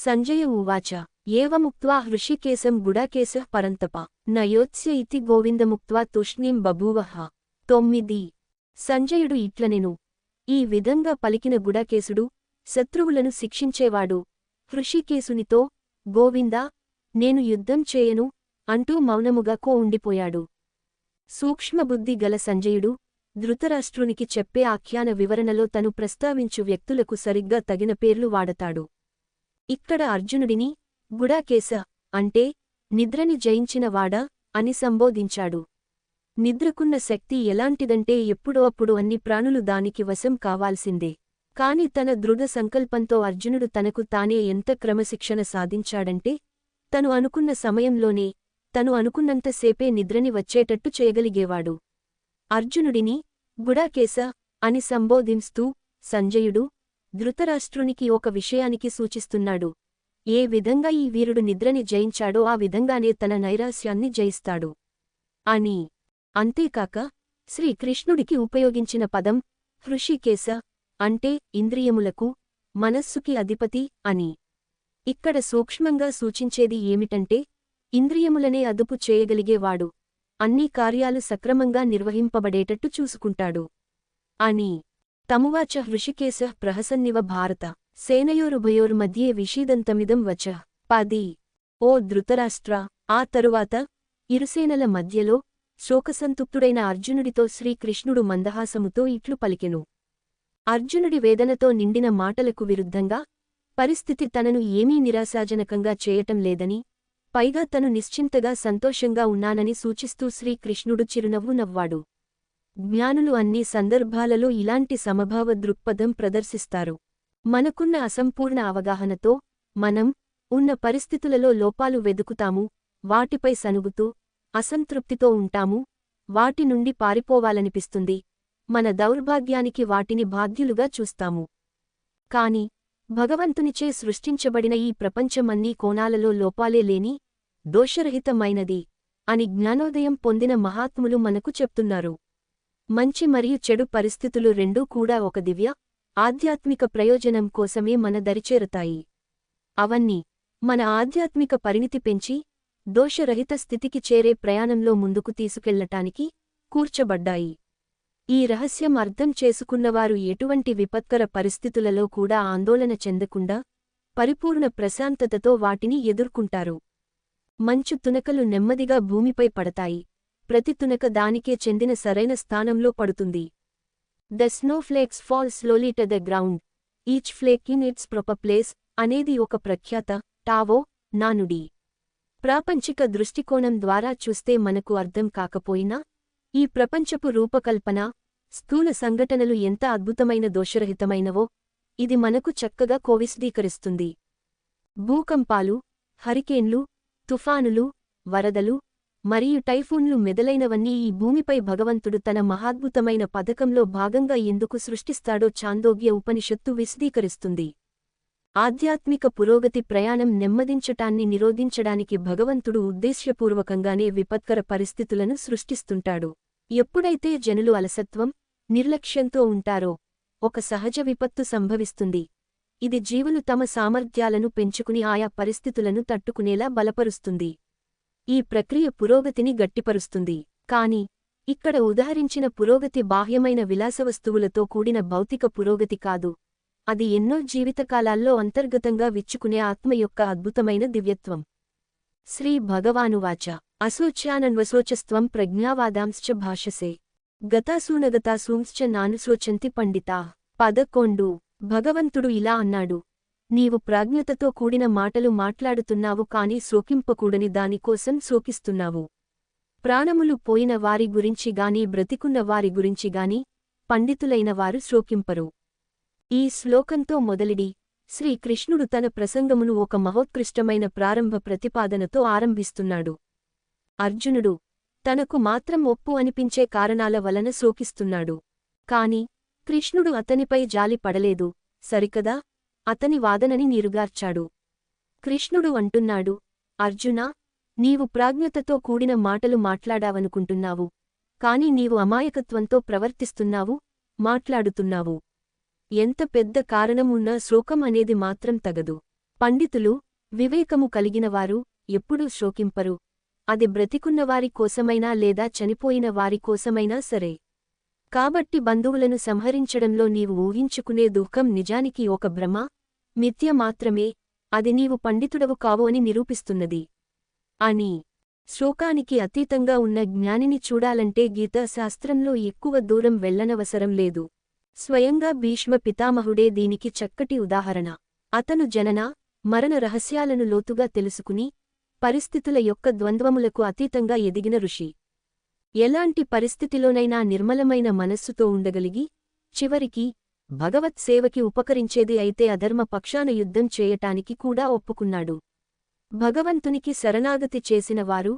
సంజయ ఉవాచ. ఏవముక్త్వా హృషికేశం గుడాకేశ పరంతప. నయోత్స్య ఇతి గోవిందముక్త్వా తూష్ణీం బభూవహ తొమ్మిది. సంజయుడు ఇట్లనెను. ఈ విధంగా పలికిన గుడాకేశుడు శత్రువులను శిక్షించేవాడు. హృషికేశునితో గోవిందా నేను యుద్ధం చేయను అంటూ మౌనముగా కో ఉండిపోయాడు సూక్ష్మబుద్ధి గల సంజయుడు ధృతరాష్ట్రునికి చెప్పే ఆఖ్యాన వివరణలో తను ప్రస్తావించు వ్యక్తులకు సరిగ్గా తగిన పేర్లు వాడతాడు. ఇక్కడ అర్జునుడిని గుడాకేశ అంటే నిద్రని జయించినవాడా అని సంబోధించాడు. నిద్రకున్న శక్తి ఎలాంటిదంటే ఎప్పుడో అప్పుడు అన్ని ప్రాణులు దానికి వశం కావాల్సిందే. కాని తన దృఢ సంకల్పంతో అర్జునుడు తనకు తానే ఎంత క్రమశిక్షణ సాధించాడంటే తను అనుకున్న సమయంలోనే తను అనుకున్నంతసేపే నిద్రని వచ్చేటట్టు చేయగలిగేవాడు. అర్జునుడిని గుడాకేశ అని సంబోధిస్తూ సంజయుడు ధృతరాష్ట్రునికి ఒక విషయానికి సూచిస్తున్నాడు. ఏ విధంగా ఈ వీరుడు నిద్రని జయించాడో ఆ విధంగానే తన నైరాస్యాన్ని జయిస్తాడు. అని. అంతేకాక శ్రీకృష్ణుడికి ఉపయోగించిన పదం హృషికేశ అంటే ఇంద్రియములకు మనస్సుకి అధిపతి అని. ఇక్కడ సూక్ష్మంగా సూచించేది ఏమిటంటే ఇంద్రియములనే అదుపు చేయగలిగేవాడు. అన్ని కార్యాలు సక్రమంగా నిర్వహింపబడేటట్టు చూసుకుంటాడు. అని. తమువాచ హృషికేశ ప్రహసన్నివ భారత సేనయోరుభయోర్మధ్యే విషీదంతమిదం వచ. పది. ఓ ధృతరాష్ట్ర ఆ తరువాత ఇరుసేనల మధ్యలో శోకసంతుప్తుడైన అర్జునుడితో శ్రీకృష్ణుడు మందహాసముతో ఇట్లు పలికెను. అర్జునుడి వేదనతో నిండిన మాటలకు విరుద్ధంగా పరిస్థితి తనను ఏమీ నిరాశాజనకంగా చేయటం లేదని పైగా తను నిశ్చింతగా సంతోషంగా ఉన్నానని సూచిస్తూ శ్రీకృష్ణుడు చిరునవ్వు నవ్వాడు. జ్ఞానులు అన్ని సందర్భాలలో ఇలాంటి సమభావ దృక్పథం ప్రదర్శిస్తారు. మనకున్న అసంపూర్ణ అవగాహనతో మనం ఉన్న పరిస్థితులలో లోపాలు వెదుకుతాము వాటిపై సనుగుతూ అసంతృప్తితో ఉంటాము వాటి నుండి పారిపోవాలనిపిస్తుంది. మన దౌర్భాగ్యానికి వాటిని బాధ్యులుగా చూస్తాము. కాని భగవంతునిచే సృష్టించబడిన ఈ ప్రపంచమన్నీ కోణాలలో లోపాలే లేని దోషరహితమైనది అని జ్ఞానోదయం పొందిన మహాత్ములు మనకు చెప్తున్నారు. మంచి మరియు చెడు పరిస్థితులు రెండూ కూడా ఒక దివ్య ఆధ్యాత్మిక ప్రయోజనం కోసమే మన దరిచేరుతాయి. అవన్నీ మన ఆధ్యాత్మిక పరిణితి పెంచి దోషరహిత స్థితికి చేరే ప్రయాణంలో ముందుకు తీసుకెళ్ళటానికి కూర్చబడ్డాయి. ఈ రహస్యం అర్థం చేసుకున్నవారు ఎటువంటి విపత్కర పరిస్థితులలో కూడా ఆందోళన చెందకుండా పరిపూర్ణ ప్రశాంతతతో వాటిని ఎదుర్కొంటారు. మంచు తునకలు నెమ్మదిగా భూమిపై పడతాయి. ప్రతి తునక దానికే చెందిన సరైన స్థానంలో పడుతుంది. The snowflakes fall slowly to the ground. Each flake in its proper place అనేది ఒక ప్రఖ్యాత టావో నానుడి. ప్రాపంచిక దృష్టికోణం ద్వారా చూస్తే మనకు అర్థం కాకపోయినా ఈ ప్రపంచపు రూపకల్పన స్థూల సంఘటనలు ఎంత అద్భుతమైన దోషరహితమైనవో ఇది మనకు చక్కగా కోవిశదీకరిస్తుంది భూకంపాలు హరికేన్లు తుఫానులు వరదలు మరియు టైఫూన్లు మెదలైనవన్నీ ఈ భూమిపై భగవంతుడు తన మహాద్భుతమైన పథకంలో భాగంగా ఎందుకు సృష్టిస్తాడో చాందోగ్య ఉపనిషత్తు విశదీకరిస్తుంది. ఆధ్యాత్మిక పురోగతి ప్రయాణం నెమ్మదించటాన్ని నిరోధించడానికి భగవంతుడు ఉద్దేశ్యపూర్వకంగానే విపత్కర పరిస్థితులను సృష్టిస్తుంటాడు. ఎప్పుడైతే జనులు అలసత్వం నిర్లక్ష్యంతో ఉంటారో ఒక సహజ విపత్తు సంభవిస్తుంది. ఇది జీవులు తమ సామర్థ్యాలను పెంచుకుని ఆయా పరిస్థితులను తట్టుకునేలా బలపరుస్తుంది. ఈ ప్రక్రియ పురోగతిని గట్టిపరుస్తుంది. కాని ఇక్కడ ఉదహరించిన పురోగతి బాహ్యమైన విలాసవస్తువులతో కూడిన భౌతిక పురోగతి కాదు. అది ఎన్నో జీవితకాలాల్లో అంతర్గతంగా విచ్చుకునే ఆత్మ యొక్క అద్భుతమైన దివ్యత్వం. శ్రీ భగవానువాచ అశోచ్యానన్వశోచస్త్వం ప్రజ్ఞావాదాంశ్చ భాషసే. గతాసూనగతాసూంశ్చ నానుశోచంతి పండితా. పదకొండు భగవంతుడు ఇలా అన్నాడు. నీవు ప్రాజ్ఞతతో కూడిన మాటలు మాట్లాడుతున్నావు కాని శోకింపకూడని దానికోసం శోకిస్తున్నావు. ప్రాణములు పోయిన వారి గురించి గాని బ్రతికున్న వారి గురించి గాని పండితులైన వారు శోకింపరు. ఈ శ్లోకంతో మొదలిడి. శ్రీకృష్ణుడు తన ప్రసంగమును ఒక మహోత్కృష్టమైన ప్రారంభ ప్రతిపాదనతో ఆరంభిస్తున్నాడు. అర్జునుడు తనకు మాత్రం ఒప్పు అనిపించే కారణాల వలన శోకిస్తున్నాడు. కాని కృష్ణుడు అతనిపై జాలి పడలేదు. సరికదా? అతని వాదనని నీరుగార్చాడు. కృష్ణుడు అంటున్నాడు అర్జునా నీవు ప్రాజ్ఞతతో కూడిన మాటలు మాట్లాడావనుకుంటున్నావు. కాని నీవు అమాయకత్వంతో ప్రవర్తిస్తున్నావు మాట్లాడుతున్నావు. ఎంత పెద్ద కారణమున్నా శోకం అనేది మాత్రం తగదు. పండితులు వివేకము కలిగినవారు ఎప్పుడూ శోకింపరు. అది బ్రతికున్నవారి కోసమైనా లేదా చనిపోయిన వారి కోసమైనా సరే. కాబట్టి బంధువులను సంహరించడంలో నీవు ఊహించుకునే దుఃఖం నిజానికి ఒక భ్రమ మిథ్య మాత్రమే అది నీవు పండితుడవు కావు అని నిరూపిస్తున్నది. అని శ్లోకానికి అతీతంగా ఉన్న జ్ఞానిని చూడాలంటే గీతాశాస్త్రంలో ఎక్కువ దూరం వెళ్ళనవసరం లేదు. స్వయంగా భీష్మ పితామహుడే దీనికి చక్కటి ఉదాహరణ. అతను జనన మరణ రహస్యాలను లోతుగా తెలుసుకుని పరిస్థితుల యొక్క ద్వంద్వములకు అతీతంగా ఎదిగిన ఋషి. ఎలాంటి పరిస్థితిలోనైనా నిర్మలమైన మనస్సుతో ఉండగలిగి చివరికి భగవత్ సేవకి ఉపకరించేది అయితే అధర్మ పక్షాన యుద్ధం చేయటానికి కూడా ఒప్పుకున్నాడు. భగవంతునికి శరణాగతి చేసిన వారు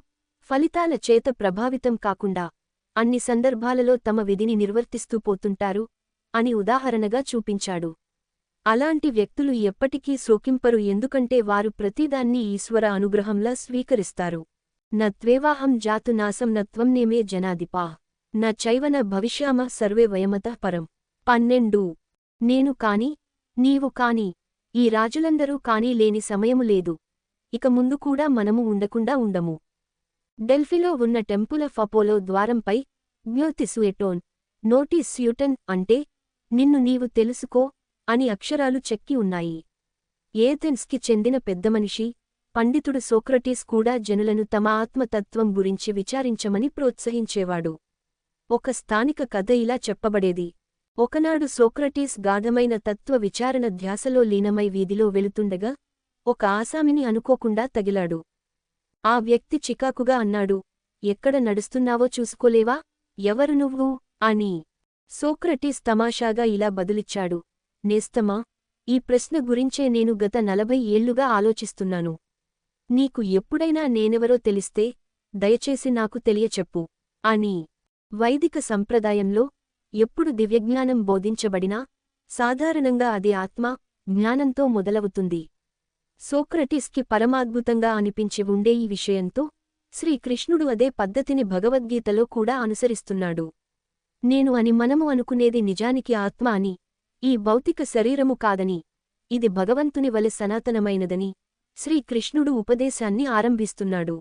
ఫలితాల చేత ప్రభావితం కాకుండా అన్ని సందర్భాలలో తమ విధిని నిర్వర్తిస్తూ పోతుంటారు అని ఉదాహరణగా చూపించాడు. అలాంటి వ్యక్తులు ఎప్పటికీ శోకింపరు ఎందుకంటే వారు ప్రతిదాన్ని ఈశ్వర అనుగ్రహంలా స్వీకరిస్తారు. నత్వేవాహం జాతు నాసం నత్వం నేమే జనాధిపా. న చైవన భవిష్యామ సర్వే వయమత పరం. పన్నెండు నేను కాని నీవు కాని ఈ రాజులందరూ కాని లేని సమయము లేదు. ఇక ముందు కూడా మనము ఉండకుండా ఉండము. డెల్ఫిలో ఉన్న టెంపుల్ ఆఫ్ అపోలో ద్వారంపై జ్యోతిస్యుటోన్ నోటీస్యుటన్ అంటే నిన్ను నీవు తెలుసుకో అని అక్షరాలు చెక్కి ఉన్నాయి. ఏథెన్స్కి చెందిన పెద్దమనిషి పండితుడు సోక్రటీస్ కూడా జనులను తమ ఆత్మతత్వం గురించి విచారించమని ప్రోత్సహించేవాడు. ఒక స్థానిక కథ ఇలా చెప్పబడేది. ఒకనాడు సోక్రటీస్ గాఢమైన తత్వ విచారణ ధ్యాసలో లీనమై వీధిలో వెళుతుండగా ఒక ఆసామిని అనుకోకుండా తగిలాడు. ఆ వ్యక్తి చికాకుగా అన్నాడు ఎక్కడ నడుస్తున్నావో చూసుకోలేవా? ఎవరు నువ్వు అని. సోక్రటీస్ తమాషాగా ఇలా బదులిచ్చాడు నేస్తమా? ఈ ప్రశ్న గురించే నేను గత నలభై ఏళ్ళుగా ఆలోచిస్తున్నాను. నీకు ఎప్పుడైనా నేనెవరో తెలిస్తే దయచేసి నాకు తెలియచెప్పు అని. వైదిక సంప్రదాయంలో ఎప్పుడు దివ్యజ్ఞానం బోధించబడినా సాధారణంగా అది ఆత్మ జ్ఞానంతో మొదలవుతుంది. సోక్రటిస్కి పరమాద్భుతంగా అనిపించి ఉండే ఈ విషయంతో శ్రీకృష్ణుడు అదే పద్ధతిని భగవద్గీతలో కూడా అనుసరిస్తున్నాడు. నేను అని మనము అనుకునేది నిజానికి ఆత్మ అని ఈ భౌతిక శరీరము కాదని ఇది భగవంతుని వలె సనాతనమైనదని శ్రీకృష్ణుడు ఉపదేశాన్ని ఆరంభిస్తున్నాడు.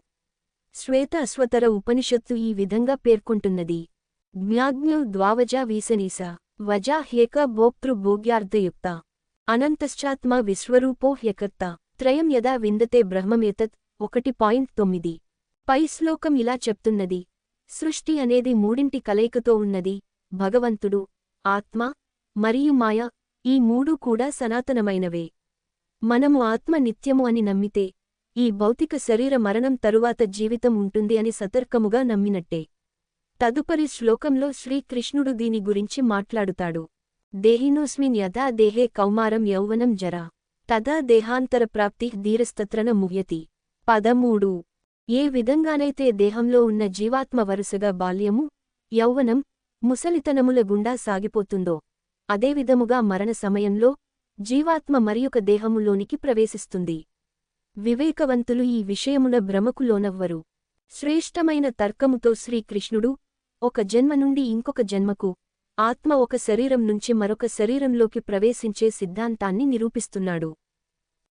శ్వేత అశ్వతర ఉపనిషత్తు ఈ విధంగా పేర్కొంటున్నది. జ్ఞాజ్ఞు ద్వావజా వీసనీస వజా హేక భోక్తృ భోగ్యార్థయుక్త అనంతశ్చాత్మ విశ్వరూపో హ్యకర్త త్రయం యదా విందతే బ్రహ్మమేతత్ ఒకటి పాయింట్ తొమ్మిది. పై శ్లోకం ఇలా చెప్తున్నది. సృష్టి అనేది మూడింటి కలయికతో ఉన్నది భగవంతుడు ఆత్మ మరియు మాయ ఈ మూడు కూడా సనాతనమైనవే. మనము ఆత్మ నిత్యము అని నమ్మితే ఈ భౌతిక శరీర మరణం తరువాత జీవితం ఉంటుంది అని సతర్కముగా నమ్మినట్టే. తదుపరి శ్లోకంలో శ్రీకృష్ణుడు దీని గురించి మాట్లాడుతాడు. దేహినోస్మిన్ యథా దేహే కౌమారం యౌవనం జరా. తదా దేహాంతర ప్రాప్తి ధీరస్తత్రన ముహ్యతి. పదమూడు. ఏ విధంగానైతే దేహంలో ఉన్న జీవాత్మ వరుసగా బాల్యము యౌవనం ముసలితనముల గుండా సాగిపోతుందో అదేవిధముగా మరణ సమయంలో జీవాత్మ మరియొక దేహములోనికి ప్రవేశిస్తుంది. వివేకవంతులు ఈ విషయమున భ్రమకు లోనవ్వరు. శ్రేష్టమైన తర్కముతో శ్రీకృష్ణుడు ఒక జన్మ నుండి ఇంకొక జన్మకు ఆత్మ ఒక శరీరం నుంచి మరొక శరీరంలోకి ప్రవేశించే సిద్ధాంతాన్ని నిరూపిస్తున్నాడు.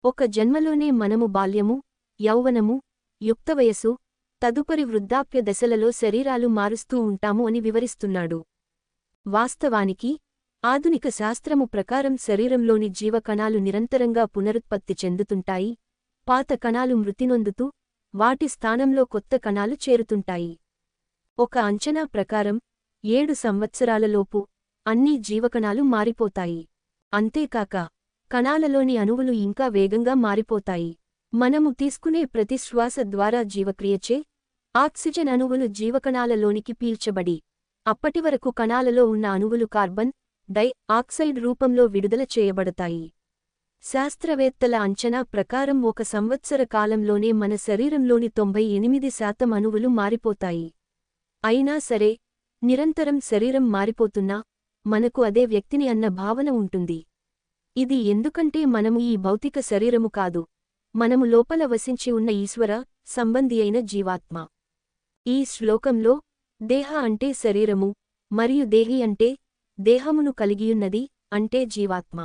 ఒక జన్మలోనే మనము బాల్యము యౌవనము యుక్తవయసు తదుపరి వృద్ధాప్య దశలలో శరీరాలు మారుస్తూ ఉంటాము అని వివరిస్తున్నాడు. వాస్తవానికి ఆధునిక శాస్త్రము ప్రకారం శరీరంలోని జీవకణాలు నిరంతరంగా పునరుత్పత్తి చెందుతుంటాయి పాత కణాలు మృతినొందుతూ వాటి స్థానంలో కొత్త కణాలు చేరుతుంటాయి. ఒక అంచనా ప్రకారం ఏడు సంవత్సరాలలోపు అన్ని జీవకణాలు మారిపోతాయి. అంతేకాక కణాలలోని అణువులు ఇంకా వేగంగా మారిపోతాయి. మనము తీసుకునే ప్రతి శ్వాస ద్వారా జీవక్రియచే ఆక్సిజన్ అణువులు జీవకణాలలోనికి పీల్చబడి అప్పటివరకు కణాలలో ఉన్న అణువులు కార్బన్ డై ఆక్సైడ్ రూపంలో విడుదల చేయబడతాయి. శాస్త్రవేత్తల అంచనా ప్రకారం ఒక సంవత్సర కాలంలోనే మన శరీరంలోని తొంభై ఎనిమిది శాతం అణువులు మారిపోతాయి. అయినా సరే నిరంతరం శరీరం మారిపోతున్నా మనకు అదే వ్యక్తిని అన్న భావన ఉంటుంది. ఇది ఎందుకంటే మనము ఈ భౌతిక శరీరము కాదు మనము లోపల వసించి ఉన్న ఈశ్వర సంబంధి అయిన జీవాత్మ. ఈ శ్లోకంలో దేహ అంటే శరీరము మరియు దేహి అంటే దేహమును కలిగియున్నది అంటే జీవాత్మ.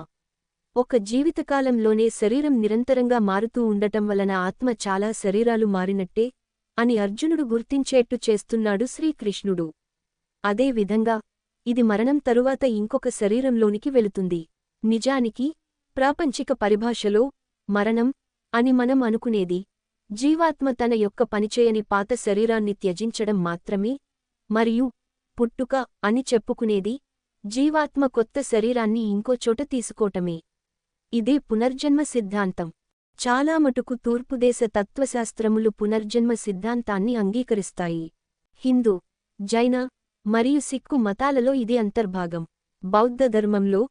ఒక జీవితకాలంలోనే శరీరం నిరంతరంగా మారుతూ ఉండటం వలన ఆత్మ చాలా శరీరాలు మారినట్టే అని అర్జునుడు గుర్తించేట్టు చేస్తున్నాడు శ్రీకృష్ణుడు. అదే విధంగా ఇది మరణం తరువాత ఇంకొక శరీరంలోనికి వెళుతుంది. నిజానికి ప్రాపంచిక పరిభాషలో మరణం అని మనం అనుకునేది జీవాత్మ తన యొక్క పనిచేయని పాత శరీరాన్ని త్యజించడం మాత్రమే మరియు పుట్టుక అని చెప్పుకునేది జీవాత్మ కొత్త శరీరాన్ని ఇంకో చోట తీసుకోటమే. ఇదే పునర్జన్మ సిద్ధాంతం. చాలా మటుకు తూర్పుదేశ తత్వశాస్త్రములు పునర్జన్మ సిద్ధాంతాన్ని అంగీకరిస్తాయి. హిందూ జైన మరియు సిక్కు మతాలలో ఇది అంతర్భాగం. బౌద్ధ ధర్మంలో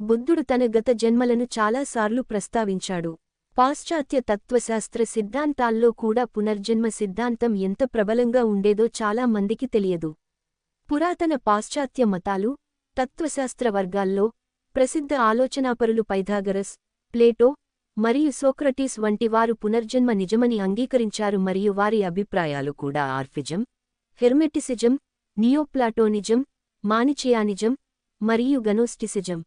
బుద్ధుడు తన గత జన్మలను చాలాసార్లు ప్రస్తావించాడు. పాశ్చాత్య తత్వశాస్త్ర సిద్ధాంతాల్లో కూడా పునర్జన్మ సిద్ధాంతం ఎంత ప్రబలంగా ఉండేదో చాలా మందికి తెలియదు. పురాతన పాశ్చాత్య మతాలు తత్వశాస్త్ర వర్గాల్లో ప్రసిద్ధ ఆలోచనాపరులు పైథాగరస్ ప్లేటో మరియు సోక్రటీస్ వంటి వారు పునర్జన్మ నిజమని అంగీకరించారు మరియు వారి అభిప్రాయాలు కూడా ఆర్ఫిజం హెర్మెటిసిజం నియోప్లాటోనిజం మానిచియానిజం మరియు గనోస్టిసిజం.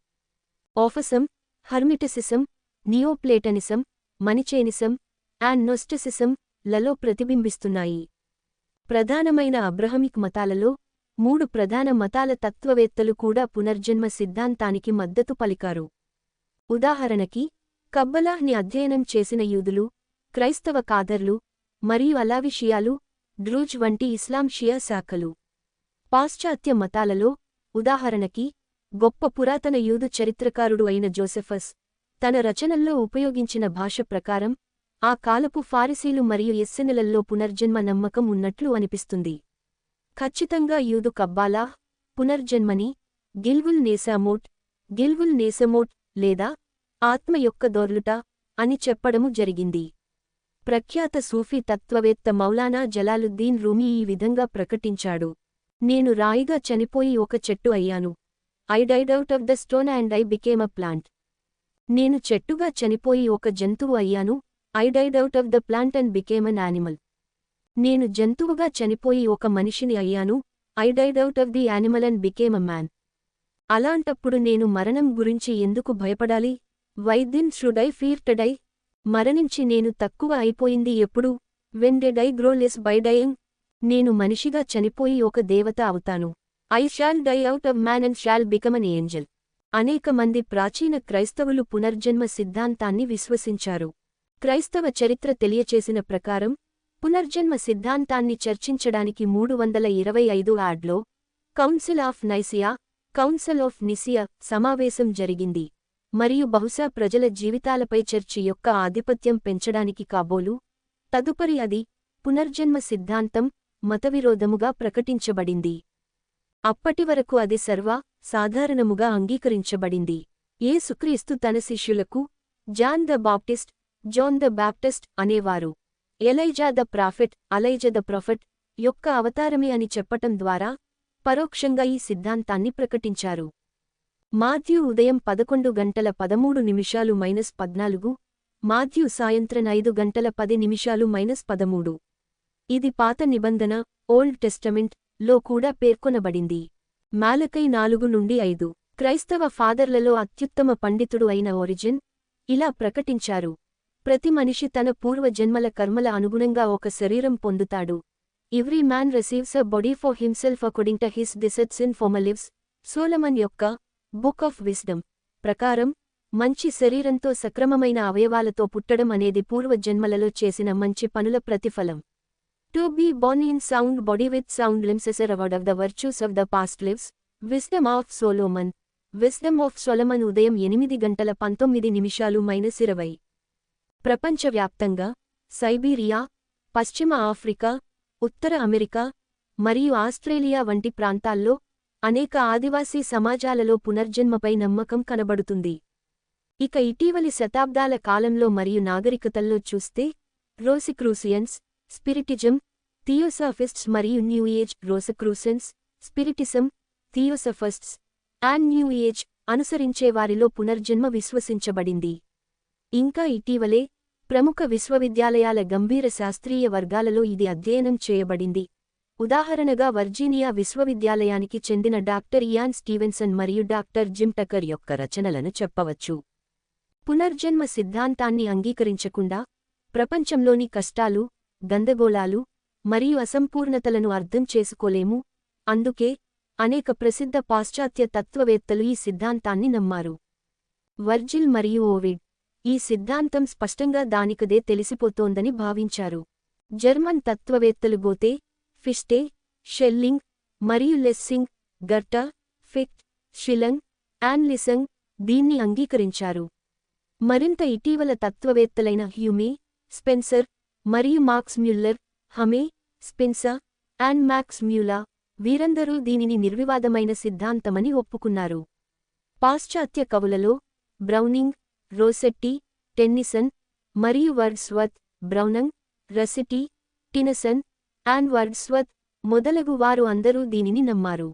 ఓఫసం హర్మిటిసిసం నియోప్లేటనిసం మనిచేనిసం అండ్ నొస్టిసిసం లలో ప్రతిబింబిస్తున్నాయి. ప్రధానమైన అబ్రహమిక్ మతాలలో మూడు ప్రధాన మతాల తత్వవేత్తలు కూడా పునర్జన్మ సిద్ధాంతానికి మద్దతు పలికారు. ఉదాహరణకి కబ్బలాహ్ని అధ్యయనం చేసిన యూదులు క్రైస్తవ కాదర్లు మరియు అలావిషియాలు డ్రూజ్ వంటి ఇస్లాం షియా శాఖలు. పాశ్చాత్య మతాలలో ఉదాహరణకి గొప్ప పురాతన యూదు చరిత్రకారుడు అయిన జోసెఫస్ తన రచనల్లో ఉపయోగించిన భాష ప్రకారం ఆ కాలపు ఫారిసీలు మరియు ఎస్సెనెలల్లో పునర్జన్మ నమ్మకం ఉన్నట్లు అనిపిస్తుంది. ఖచ్చితంగా యూదు కబ్బాలా పునర్జన్మని గిల్వుల్ నేసామోట్ గిల్వుల్ నేసమోట్ లేదా ఆత్మ యొక్క దోర్లుట అని చెప్పడము జరిగింది. ప్రఖ్యాత సూఫీ తత్వవేత్త మౌలానా జలాలుద్దీన్ రూమీ ఈ విధంగా ప్రకటించాడు. నేను రాయిగా చనిపోయి ఒక చెట్టు అయ్యాను. I died out of the stone and I became a plant. నేను చెట్టుగా చనిపోయి ఒక జంతువు అయ్యాను. I died out of the plant and became an animal. నేను జంతువుగా చనిపోయి ఒక మనిషిని అయ్యాను. I died out of the animal and became a man. అలాంటప్పుడు నేను మరణం గురించి ఎందుకు భయపడాలి? వైద్యన్ షుడ్ ఐ మరణించి నేను తక్కువ అయిపోయింది ఎప్పుడు? When grew less I by dying నేను మనిషిగా చనిపోయి ఒక దేవత అవుతాను. I shall die out of man and shall become an angel. అనేక మంది ప్రాచీన క్రైస్తవులు పునర్జన్మ సిద్ధాంతాన్ని విశ్వసించారు. క్రైస్తవ చరిత్ర తెలియచేసిన ప్రకారం పునర్జన్మ సిద్ధాంతాన్ని చర్చించడానికి మూడు వందల ఇరవై ఐదు యాడ్లో council of Nicaea council of Nicaea సమావేశం జరిగింది. మరియు బహుశా ప్రజల జీవితాలపై చర్చి యొక్క ఆధిపత్యం పెంచడానికి కాబోలు తదుపరి అది పునర్జన్మ సిద్ధాంతం మతవిరోధముగా ప్రకటించబడింది. అప్పటివరకు అది సర్వ సాధారణముగా అంగీకరించబడింది. ఏసుక్రీస్తు తన శిష్యులకు John the Baptist John the Baptist అనేవారు. Elijah the prophet Elijah the prophet యొక్క అవతారమే అని చెప్పటం ద్వారా పరోక్షంగా ఈ సిద్ధాంతాన్ని ప్రకటించారు. మాథ్యూ ఉదయం పదకొండు గంటల పదమూడు నిమిషాలు మైనస్ పద్నాలుగు మాథ్యూ సాయంత్రం ఐదు గంటల పది నిమిషాలు మైనస్ పదమూడు. ఇది పాత నిబంధన ఓల్డ్ టెస్టమెంట్లో కూడా పేర్కొనబడింది. మాలకై నాలుగు నుండి ఐదు. క్రైస్తవ ఫాదర్లలో అత్యుత్తమ పండితుడు అయిన ఒరిజిన్ ఇలా ప్రకటించారు. ప్రతి మనిషి తన పూర్వజన్మల కర్మల అనుగుణంగా ఒక శరీరం పొందుతాడు. Every man receives a body for himself according to his deserts in former lives Solomon యొక్క బుక్ ఆఫ్ విస్డమ్ ప్రకారం మంచి శరీరంతో సక్రమమైన అవయవాలతో పుట్టడం అనేది పూర్వజన్మలలో చేసిన మంచి పనుల ప్రతిఫలం. To be born in sound body with sound limbs award of the virtues of the past lives. Wisdom of Solomon. Wisdom of Solomon ఉదయం ఎనిమిది గంటల పంతొమ్మిది నిమిషాలు మైనస్ ఇరవై. ప్రపంచవ్యాప్తంగా సైబీరియా పశ్చిమ ఆఫ్రికా ఉత్తర అమెరికా మరియు ఆస్ట్రేలియా వంటి ప్రాంతాల్లో అనేక ఆదివాసీ సమాజాలలో పునర్జన్మపై నమ్మకం కనబడుతుంది. ఇక ఇటీవలి శతాబ్దాల కాలంలో మరియు నాగరికతల్లో చూస్తే రోసిక్రూసియన్స్ స్పిరిటిజం థియోసాఫిస్ట్స్ మరియు new age Rosicrucians spiritism theosophists and new age అనుసరించేవారిలో పునర్జన్మ విశ్వసించబడింది. ఇంకా ఇటీవలే ప్రముఖ విశ్వవిద్యాలయాల గంభీర శాస్త్రీయ వర్గాలలో ఇది అధ్యయనం చేయబడింది. ఉదాహరణగా వర్జీనియా విశ్వవిద్యాలయానికి చెందిన డాక్టర్ ఇయాన్ స్టీవెన్సన్ మరియు డాక్టర్ జిమ్ టకర్ యొక్క రచనలను చెప్పవచ్చు. పునర్జన్మ సిద్ధాంతాన్ని అంగీకరించకుండా ప్రపంచంలోని కష్టాలు గందగోళాలు మరియు అసంపూర్ణతలను అర్థం చేసుకోలేము. అందుకే అనేక ప్రసిద్ధ పాశ్చాత్య తత్వవేత్తలు ఈ సిద్ధాంతాన్ని నమ్మారు. వర్జిల్ మరియు ఓవిడ్ ఈ సిద్ధాంతం స్పష్టంగా దానికదే తెలిసిపోతోందని భావించారు. జర్మన్ తత్వవేత్తలు గోతే ఫిస్టే షెల్లింగ్ మరియు లెస్సింగ్ గర్ట ఫిక్ట్ షిలంగ్ యాన్లిసంగ్ దీన్ని అంగీకరించారు. మరింత ఇటీవల తత్వవేత్తలైన హ్యూమే స్పెన్సర్ మరియు Max Muller Hume Spencer and Max Muller వీరందరూ దీనిని నిర్వివాదమైన సిద్ధాంతమని ఒప్పుకున్నారు. పాశ్చాత్య కవులలో బ్రౌనింగ్ రోసెట్టి టెన్నిసన్ మరియు Wordsworth Browning Rossetti Tennyson and Wordsworth మొదలగు వారు అందరూ దీనిని నమ్మారు.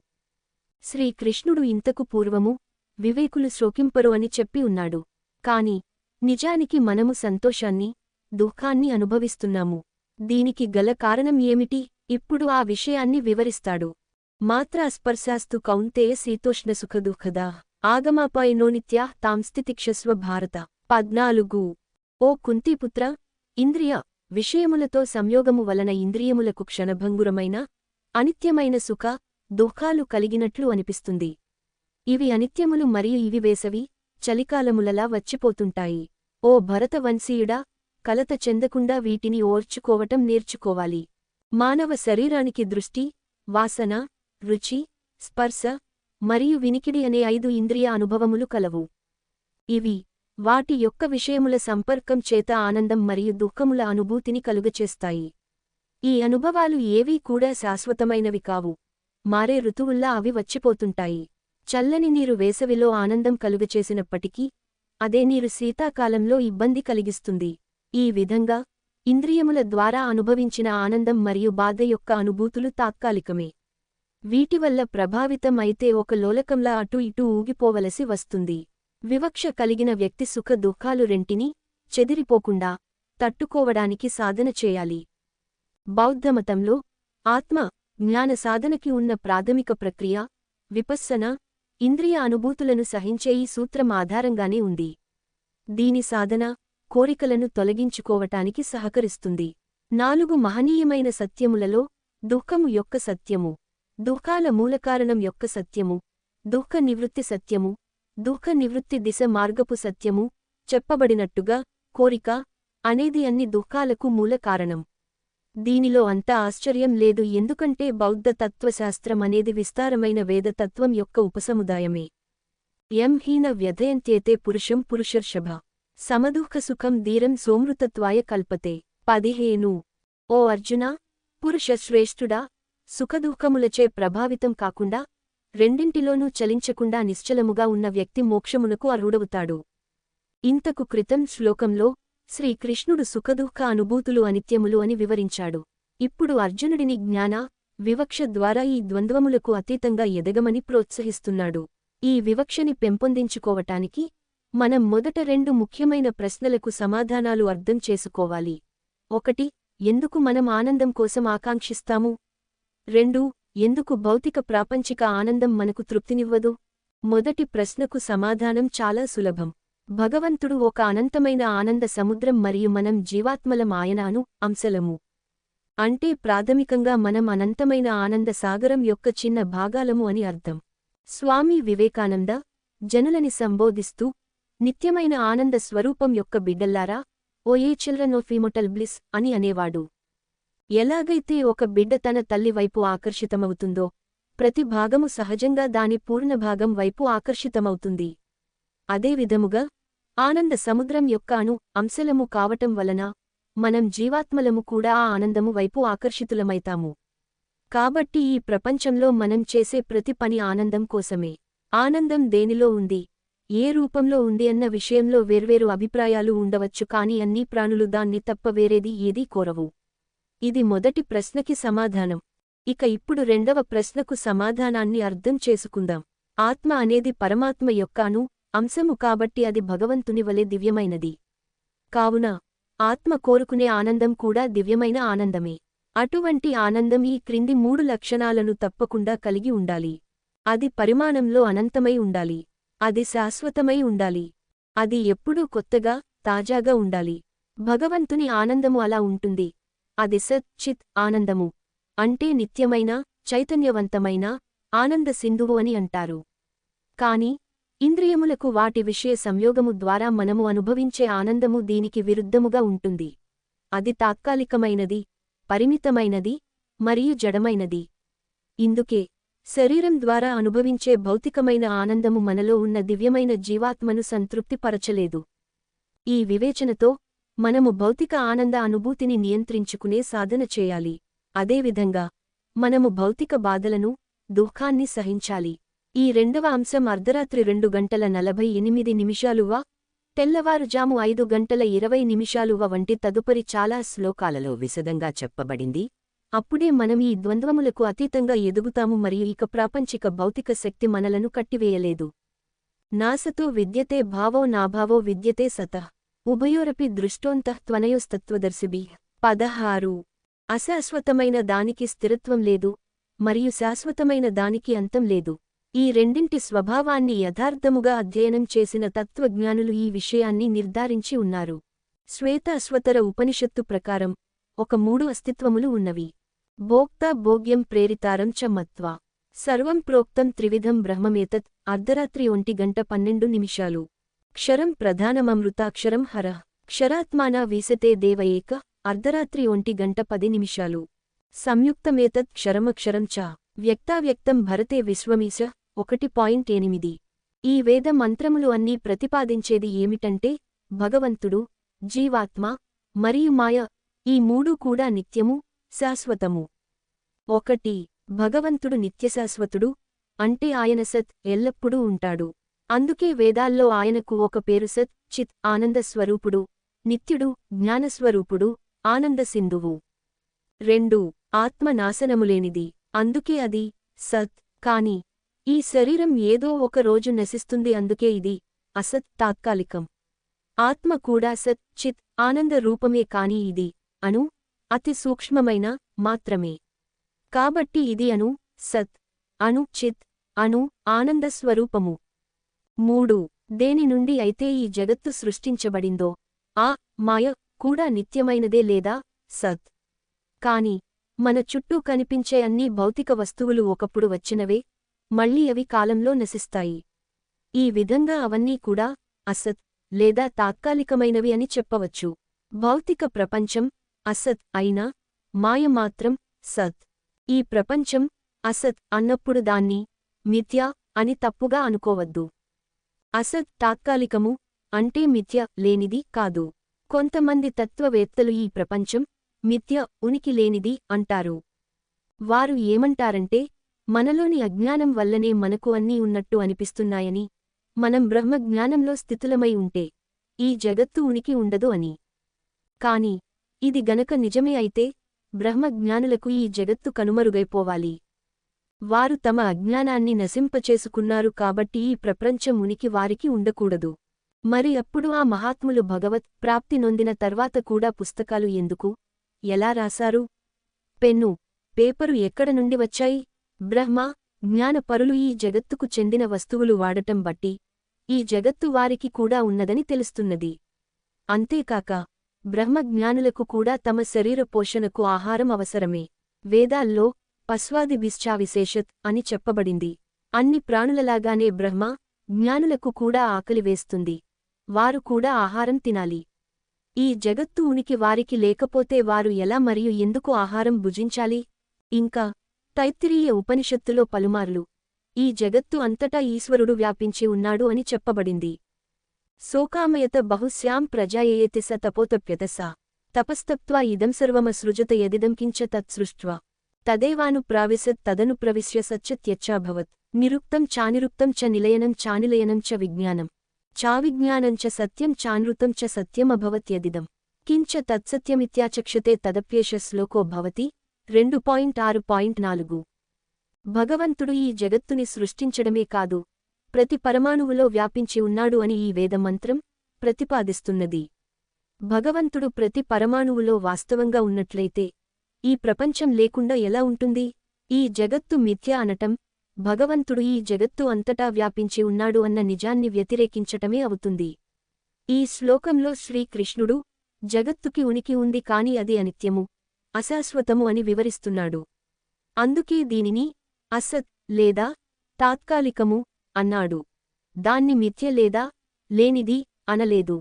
శ్రీకృష్ణుడు ఇంతకు పూర్వము వివేకులు శోకింపరు అని చెప్పి ఉన్నాడు. కాని నిజానికి మనము సంతోషాన్ని దుఃఖాన్ని అనుభవిస్తున్నాము. దీనికి గల కారణం ఏమిటి? ఇప్పుడు ఆ విషయాన్ని వివరిస్తాడు. మాత్రాస్పర్శాస్తు కౌంతేయ శీతోష్ణ సుఖదుఃఖదా ఆగమాపాయనోనిత్యా తాంస్థితిక్షస్వ భారత. పద్నాలుగు. ఓ కుంతీపుత్ర ఇంద్రియ విషయములతో సంయోగము వలన ఇంద్రియములకు క్షణభంగురమైన అనిత్యమైన సుఖ దుఃఖాలు కలిగినట్లు అనిపిస్తుంది. ఇవి అనిత్యములు మరియు ఇవి వేసవి చలికాలములలా వచ్చిపోతుంటాయి. ఓ భరతవంశీయుడా కలత చెందకుండా వీటిని ఓర్చుకోవటం నేర్చుకోవాలి. మానవ శరీరానికి దృష్టి వాసన రుచి స్పర్శ మరియు వినికిడి అనే ఐదు ఇంద్రియ అనుభవములు కలవు. ఇవి వాటి యొక్క విషయముల సంపర్కం చేత ఆనందం మరియు దుఃఖముల అనుభూతిని కలుగచేస్తాయి. ఈ అనుభవాలు ఏవీ కూడా శాశ్వతమైనవి కావు. మారే ఋతువుల్లా అవి వచ్చిపోతుంటాయి. చల్లని నీరు వేసవిలో ఆనందం కలుగచేసినప్పటికీ అదే నీరు శీతాకాలంలో ఇబ్బంది కలిగిస్తుంది. ఈ విధంగా ఇంద్రియముల ద్వారా అనుభవించిన ఆనందం మరియు బాధ యొక్క అనుభూతులు తాత్కాలికమే. వీటివల్ల ప్రభావితం అయితే ఒక లోలకంలా అటూ ఇటూ ఊగిపోవలసి వస్తుంది. వివక్ష కలిగిన వ్యక్తి సుఖ దుఃఖాలు రెంటినీ చెదిరిపోకుండా తట్టుకోవడానికి సాధన చేయాలి. బౌద్ధమతంలో ఆత్మ జ్ఞాన సాధనకి ఉన్న ప్రాథమిక ప్రక్రియ విపస్సన ఇంద్రియ అనుభూతులను సహించే ఈ సూత్రం ఆధారంగానే ఉంది. దీని సాధన కోరికలను తొలగించుకోవటానికి సహకరిస్తుంది. నాలుగు మహనీయమైన సత్యములలో దుఃఖము యొక్క సత్యము దుఃఖాల మూలకారణం యొక్క సత్యము దుఃఖ నివృత్తి సత్యము దుఃఖ నివృత్తి దిశ మార్గపు సత్యము చెప్పబడినట్టుగా కోరిక అనేది అన్ని దుఃఖాలకు మూల కారణం. దీనిలో అంత ఆశ్చర్యం లేదు ఎందుకంటే బౌద్ధ తత్వశాస్త్రం అనేది విస్తారమైన వేదతత్వం యొక్క ఉపసముదాయమే. యంహీన వ్యధయంత్యేతే పురుషం పురుషర్షభ సమదుఃఖ సుఖం ధీరం సోమృతత్వాయ కల్పతే. పదిహేను. ఓ అర్జున పురుషశ్రేష్ఠుడా సుఖదుఃఖములచే ప్రభావితం కాకుండా రెండింటిలోనూ చలించకుండా నిశ్చలముగా ఉన్న వ్యక్తి మోక్షమునకు అర్హుడవుతాడు. ఇంతకు క్రితం శ్లోకంలో శ్రీకృష్ణుడు సుఖదుఃఖ అనుభూతులు అనిత్యములు అని వివరించాడు. ఇప్పుడు అర్జునుడిని జ్ఞాన వివక్ష ద్వారా ఈ ద్వంద్వములకు అతీతంగా ఎదగమని ప్రోత్సహిస్తున్నాడు. ఈ వివక్షని పెంపొందించుకోవటానికి మనం మొదట రెండు ముఖ్యమైన ప్రశ్నలకు సమాధానాలు అర్థం చేసుకోవాలి. ఒకటి ఎందుకు మనం ఆనందం కోసం ఆకాంక్షిస్తాము? రెండు ఎందుకు భౌతిక ప్రాపంచిక ఆనందం మనకు తృప్తినివ్వదు? మొదటి ప్రశ్నకు సమాధానం చాలా సులభం. భగవంతుడు ఒక అనంతమైన ఆనంద సముద్రం మరియు మనం జీవాత్మలం ఆయనాను అంశలము. అంటే ప్రాథమికంగా మనం అనంతమైన ఆనంద సాగరం యొక్క చిన్న భాగాలము అని అర్థం. స్వామి వివేకానంద జనులని సంబోధిస్తూ నిత్యమైన ఆనంద స్వరూపం యొక్క బిడ్డల్లారా O ye children of immortal bliss అని అనేవాడు. ఎలాగైతే ఒక బిడ్డ తన తల్లి వైపు ఆకర్షితమవుతుందో ప్రతి భాగము సహజంగా దాని పూర్ణభాగం వైపు ఆకర్షితమవుతుంది. అదే విధముగా ఆనంద సముద్రం యొక్క అణు అంశలము కావటం వలన మనం జీవాత్మలము కూడా ఆ ఆనందము వైపు ఆకర్షితులమైతాము. కాబట్టి ఈ ప్రపంచంలో మనం చేసే ప్రతి పని ఆనందం కోసమే. ఆనందం దేనిలో ఉంది? ఏ రూపంలో ఉంది అన్న విషయంలో వేర్వేరు అభిప్రాయాలు ఉండవచ్చు కాని అన్ని ప్రాణులు దాన్ని తప్ప వేరేది ఏదీ కోరవు. ఇది మొదటి ప్రశ్నకి సమాధానం. ఇక ఇప్పుడు రెండవ ప్రశ్నకు సమాధానాన్ని అర్థం చేసుకుందాం. ఆత్మ అనేది పరమాత్మ యొక్క అణు అంశము కాబట్టి అది భగవంతుని వలె దివ్యమైనది. కావున ఆత్మ కోరుకునే ఆనందం కూడా దివ్యమైన ఆనందమే. అటువంటి ఆనందం ఈ క్రింది మూడు లక్షణాలను తప్పకుండా కలిగి ఉండాలి. అది పరిమాణంలో అనంతమై ఉండాలి. అది శాశ్వతమై ఉండాలి. అది ఎప్పుడూ కొత్తగా తాజాగా ఉండాలి. భగవంతుని ఆనందము అలా ఉంటుంది. అది సత్ చిత్ ఆనందము. అంటే నిత్యమైన చైతన్యవంతమైన ఆనంద సింధువు అని అంటారు. కాని ఇంద్రియములకు వాటి విషయ సంయోగము ద్వారా మనము అనుభవించే ఆనందము దీనికి విరుద్ధముగా ఉంటుంది. అది తాత్కాలికమైనది పరిమితమైనది మరియు జడమైనది. ఇందుకే శరీరం ద్వారా అనుభవించే భౌతికమైన ఆనందము మనలో ఉన్న దివ్యమైన జీవాత్మను సంతృప్తిపరచలేదు. ఈ వివేచనతో మనము భౌతిక ఆనంద అనుభూతిని నియంత్రించుకునే సాధన చేయాలి. అదేవిధంగా మనము భౌతిక బాధలను దుఃఖాన్ని సహించాలి. ఈ రెండవ అంశం అర్ధరాత్రి రెండు గంటల నలభై ఎనిమిది నిమిషాలువా తెల్లవారుజాము ఐదు గంటల ఇరవై నిమిషాలువ వంటి తదుపరి చాలా శ్లోకాలలో విశదంగా చెప్పబడింది. అప్పుడే మనం ఈ ద్వంద్వములకు అతీతంగా ఎదుగుతాము మరియు ఇక ప్రాపంచిక భౌతిక శక్తి మనలను కట్టివేయలేదు. నాసతో విద్యతే భావో నాభావో విద్యతే సతః. ఉభయోరపి దృష్టోంతః త్వనయోస్తత్వదర్శిభి. పదహారు. అశాశ్వతమైన దానికి స్థిరత్వం లేదు మరియు శాశ్వతమైన దానికి అంతం లేదు. ఈ రెండింటి స్వభావాన్ని యథార్థముగా అధ్యయనం చేసిన తత్వజ్ఞానులు ఈ విషయాన్ని నిర్ధారించి ఉన్నారు. శ్వేత అశ్వతర ఉపనిషత్తు ప్రకారం ఒక మూడు అస్తిత్వములు ఉన్నవి. భోక్త భోగ్యం ప్రేరితారం చ మత్వ. సర్వం ప్రోక్తం త్రివిధం బ్రహ్మమేతత్ అర్ధరాత్రి ఒంటి గంట పన్నెండు నిమిషాలు. క్షరం ప్రధానమమృతాక్షరం హర. క్షరాత్మానా వీసతే దేవయేక అర్ధరాత్రి ఒంటి గంట పది నిమిషాలు. సంయుక్తమేతత్ క్షరమక్షరం చ. వ్యక్తావ్యక్తం భరతే విశ్వమీశ ఒకటి పాయింట్ ఎనిమిది. ఈ వేద మంత్రములు అన్నీ ప్రతిపాదించేది ఏమిటంటే భగవంతుడు జీవాత్మ మరియు మాయ ఈ మూడూ కూడా నిత్యము శాశ్వతము. ఒకటి భగవంతుడు నిత్యశాశ్వతుడు అంటే ఆయన సత్ ఎల్లప్పుడూ ఉంటాడు. అందుకే వేదాల్లో ఆయనకు ఒక పేరు సత్ చిత్ ఆనంద స్వరూపుడు నిత్యుడు జ్ఞానస్వరూపుడు ఆనంద సింధువు. రెండు ఆత్మ నాశనములేనిది. అందుకే అది సత్ కాని ఈ శరీరం ఏదో ఒక రోజు నశిస్తుంది. అందుకే ఇది అసత్ తాత్కాలికం. ఆత్మ కూడా సత్ చిత్ ఆనంద రూపమే కాని ఇది అను అతి సూక్ష్మమైన మాత్రమే. కాబట్టి ఇది అను సత్ అను చిత్ అను ఆనంద స్వరూపము. మూడు. దేని నుండి అయితే ఈ జగత్తు సృష్టించబడిందో ఆ మాయ కూడా నిత్యమైనదే లేదా? సత్. కాని మన చుట్టూ కనిపించే అన్ని భౌతిక వస్తువులు ఒకప్పుడు వచ్చినవే మళ్ళీ అవి కాలంలో నశిస్తాయి. ఈ విధంగా అవన్నీ కూడా అసత్ లేదా తాత్కాలికమైనవి అని చెప్పవచ్చు. భౌతిక ప్రపంచం అసత్ అయినా మాయ మాత్రం సత్. ఈ ప్రపంచం అసత్ అన్నప్పుడు దాన్ని మిథ్య అని తప్పుగా అనుకోవద్దు. అసత్ తాత్కాలికము అంటే మిథ్య లేనిది కాదు. కొంతమంది తత్వవేత్తలు ఈ ప్రపంచం మిథ్య ఉనికి లేనిది అంటారు. వారు ఏమంటారంటే మనలోని అజ్ఞానం వల్లనే మనకు అన్నీ ఉన్నట్టు అనిపిస్తున్నాయని మనం బ్రహ్మజ్ఞానంలో స్థితులమై ఉంటే ఈ జగత్తు ఉనికి ఉండదు అని. కాని ఇది గనక నిజమే అయితే బ్రహ్మజ్ఞానులకు ఈ జగత్తు కనుమరుగైపోవాలి. వారు తమ అజ్ఞానాన్ని నశింపచేసుకున్నారు కాబట్టి ఈ ప్రపంచం ఉనికి వారికి ఉండకూడదు. మరి అప్పుడు ఆ మహాత్ములు భగవత్ ప్రాప్తి నొందిన తర్వాత కూడా పుస్తకాలు ఎందుకు? ఎలా రాశారు? పెన్ను పేపరు ఎక్కడ నుండి వచ్చాయి? బ్రహ్మ జ్ఞానపరులు ఈ జగత్తుకు చెందిన వస్తువులు వాడటం బట్టి. ఈ జగత్తు వారికి కూడా ఉన్నదని తెలుస్తున్నది. అంతేకాక బ్రహ్మజ్ఞానులకు కూడా తమ శరీర పోషణకు ఆహారం అవసరమే. వేదాల్లో పస్వాది విశ్చావిశేషత్ అని చెప్పబడింది. అన్ని ప్రాణులలాగానే బ్రహ్మ జ్ఞానులకు కూడా ఆకలి వేస్తుంది. వారు కూడా ఆహారం తినాలి. ఈ జగత్తు ఉనికి వారికి లేకపోతే వారు ఎలా మరియు ఎందుకు ఆహారం భుజించాలి? ఇంకా తైత్తిరీయ ఉపనిషత్తులో పలుమార్లు ఈ జగత్తు అంతటా ఈశ్వరుడు వ్యాపించి ఉన్నాడు అని చెప్పబడింది. శోకామయత బహుశ్యాం ప్రజాయేతిస తపోతప్యదశ తపోతప్యతసా తపస్తప్త్వా ఇదం సర్వమసృజత యదిదం కించ తత్సృష్ట్వా తదేవాను ప్రావిశత్ తదను ప్రవిశ్య నిరుక్తం చానిరుక్తం చ నిలయనం చానిలయనం చ విజ్ఞానం. చావిజ్ఞానం చ సత్యం చానృతం చ సత్యమభవత్యదిదం కించ తత్సత్యమిత్యాచక్షతే తదప్యేష శ్లోకో భవతి. రెండు పాయింట్ ఆరు పాయింట్ నాలుగు. భగవంతుడు ఈ జగత్తుని సృష్టించడమే కాదు ప్రతి పరమాణువులో వ్యాపించి ఉన్నాడు అని ఈ వేదమంత్రం ప్రతిపాదిస్తున్నది. భగవంతుడు ప్రతి పరమాణువులో వాస్తవంగా ఉన్నట్లయితే ఈ ప్రపంచం లేకుండా ఎలా ఉంటుంది? ఈ జగత్తు మిథ్య అనటం భగవంతుడు ఈ జగత్తు అంతటా వ్యాపించి ఉన్నాడు అన్న నిజాన్ని వ్యతిరేకించటమే అవుతుంది. ఈ శ్లోకంలో శ్రీకృష్ణుడు జగత్తుకి ఉనికి ఉంది కాని అది అనిత్యము అశాశ్వతము అని వివరిస్తున్నాడు. అందుకే దీనిని అసత్ లేదా తాత్కాలికము అన్నాడు. దాన్ని మిథ్య లేదా లేనిది అనలేదు.